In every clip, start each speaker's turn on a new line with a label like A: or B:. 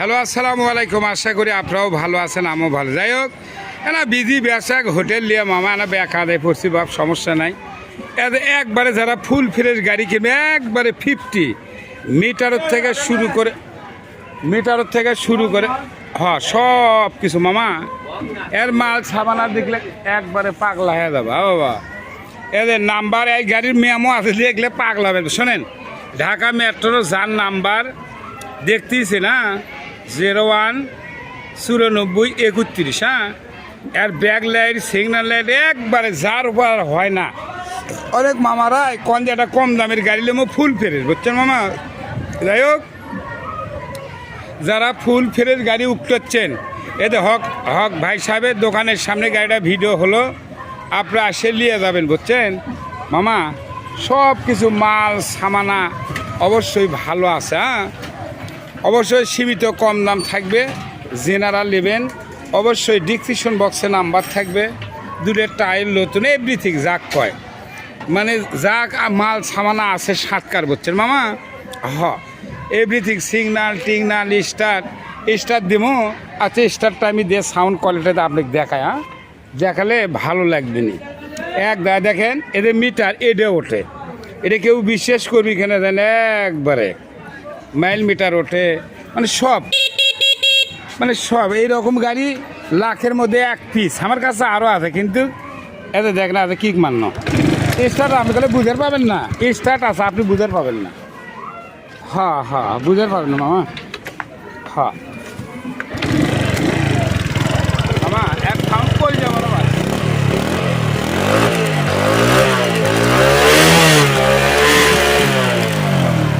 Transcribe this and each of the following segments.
A: Hello, আসসালামু আলাইকুম। আশা করি আপনারাও ভালো আছেন, আমিও ভালো। যাই হোক, এনা বিধি ব্যবসা হোটেল নিয়ে মামা এনা বেকা দেয় পড়ছি, বাপ, সমস্যা নাই। একবারে যারা ফুল ফ্রেশ গাড়ি কিনবে, একবারে ফিফটি মিটারের থেকে শুরু করে মিটারের থেকে শুরু করে হ সব কিছু, মামা। এর মাল সাবানা দেখলে একবারে পাগলা হয়ে যাবে হ্যাঁ বাবা। এদের নাম্বার, এই গাড়ির মেমো আছে, দেখলে পাগলা হবে শোনেন, ঢাকা মেট্রোর যার নাম্বার দেখতেছি না জিরো ওয়ান চুরানব্বই একত্রিশ হ্যাঁ? এর ব্যাক লাইট সিগন্যাল লাইট একবারে যার উপর আর হয় না। অনেক মামারা কন যে একটা কম দামের গাড়ি লেমো ফুল ফেরের বুঝছেন মামা? যাই হোক, যারা ফুল ফেরের গাড়ি উঠতেছেন এতে হক হক ভাই সাহেবের দোকানের সামনে গাড়িটা ভিডিও হলো, আপনারা আসে নিয়ে যাবেন, বুঝছেন? মামা সব কিছু মাল, সামানা অবশ্যই ভালো আছে হ্যাঁ? অবশ্যই সীমিত কম দাম থাকবে। জেনারেল নেবেন অবশ্যই ডিসক্রিপশন বক্সে নাম্বার থাকবে। দুটের টাইল, নতুন এভরিথিং যাক কয়। মানে যাক মাল সামানা আছে, সাতকার বুঝছেন মামা, হ। এভরিথিং সিগনাল টিগনাল, স্টার। স্টার দিমো। আচ্ছা স্টারটা আমি দিয়ে সাউন্ড কোয়ালিটিটা আপনাকে দেখায় হ্যাঁ? দেখালে ভালো লাগবে নি। এক দেখেন, এদের মিটার এডে ওঠে। এটা কেউ বিশ্বাস করবি কেন দেন একবারে। মাইল মিটার ওঠে মানে সব। মানে সব এই রকম গাড়ি লাখের মধ্যে এক পিস আমার কাছে আরও আছে, কিন্তু এতে দেখ না কিক মান্য স্টার্ট আপনি তাহলে বুঝার পাবেন না। স্টার্ট আছে, আপনি বুঝার পাবেন না। হ্যাঁ হ্যাঁ বুঝতে পাবেন না, মামা। হ্যাঁ। এক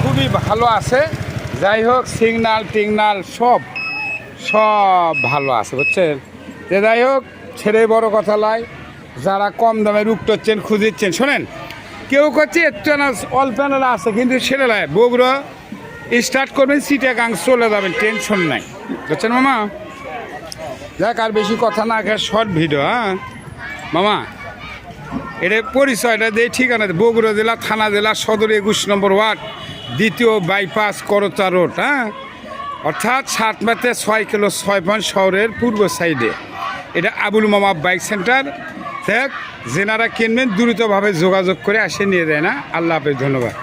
A: খুবই ভালো আছে। যাই হোক, সিগনাল, টিগনাল সব সব ভালো আছে, বুঝছেন? যে যাই হোক ছেড়ে বড় কথা লয় যারা কম দামে রুকটোচ্ছেন খুঁজিচ্ছেন শোনেন? কেউ করছে অল্প প্যানেল আছে, কিন্তু ছেড়ে লয় বগুড়া স্টার্ট করবেন সিটে গাং চলে যাবেন টেনশন নাই, বুঝছেন মামা? যাক, আর বেশি কথা না খেয়ে শর্ট ভিডিও হ্যাঁ? মামা, এটা পরিচয়টা দিয়ে ঠিকানা। বগুড়া জেলা, থানা জেলা, সদর একুশ নম্বর ওয়ার্ড। দ্বিতীয় বাইপাস করতা রোড হ্যাঁ? অর্থাৎ সাত মাতে ছয় কিলো ছয় পয়েন্ট শহরের পূর্ব সাইডে এটা আবুল মামা বাইক সেন্টার দেখ, যেনারা কিনবেন দ্রুতভাবে যোগাযোগ করে আসে, নিয়ে দেয় না। আল্লাহ হাফেজ, ধন্যবাদ।